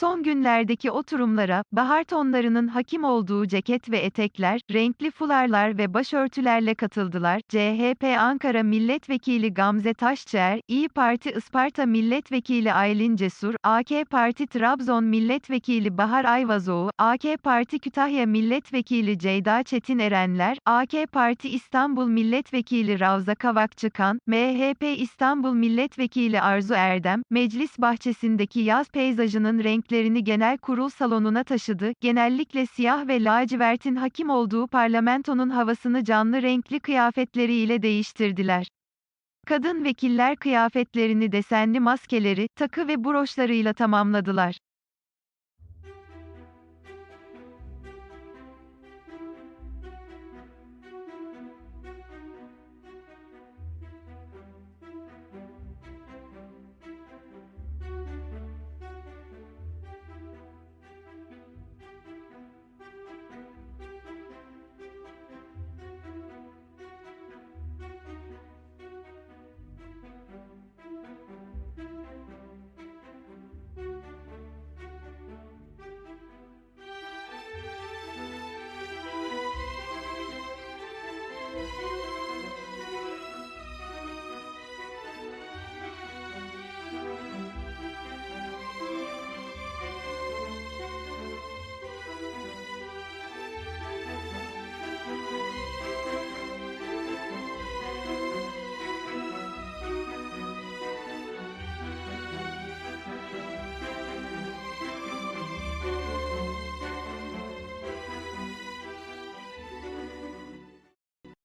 Son günlerdeki oturumlara, bahar tonlarının hakim olduğu ceket ve etekler, renkli fularlar ve başörtülerle katıldılar. CHP Ankara Milletvekili Gamze Taşçıer, İyi Parti Isparta Milletvekili Aylin Cesur, AK Parti Trabzon Milletvekili Bahar Ayvazoğu, AK Parti Kütahya Milletvekili Ceyda Çetin Erenler, AK Parti İstanbul Milletvekili Ravza Kavakçıkan, MHP İstanbul Milletvekili Arzu Erdem, meclis bahçesindeki yaz peyzajının renklerini genel kurul salonuna taşıdı, genellikle siyah ve lacivertin hakim olduğu parlamentonun havasını canlı renkli kıyafetleriyle değiştirdiler. Kadın vekiller kıyafetlerini desenli maskeleri, takı ve broşlarıyla tamamladılar. Música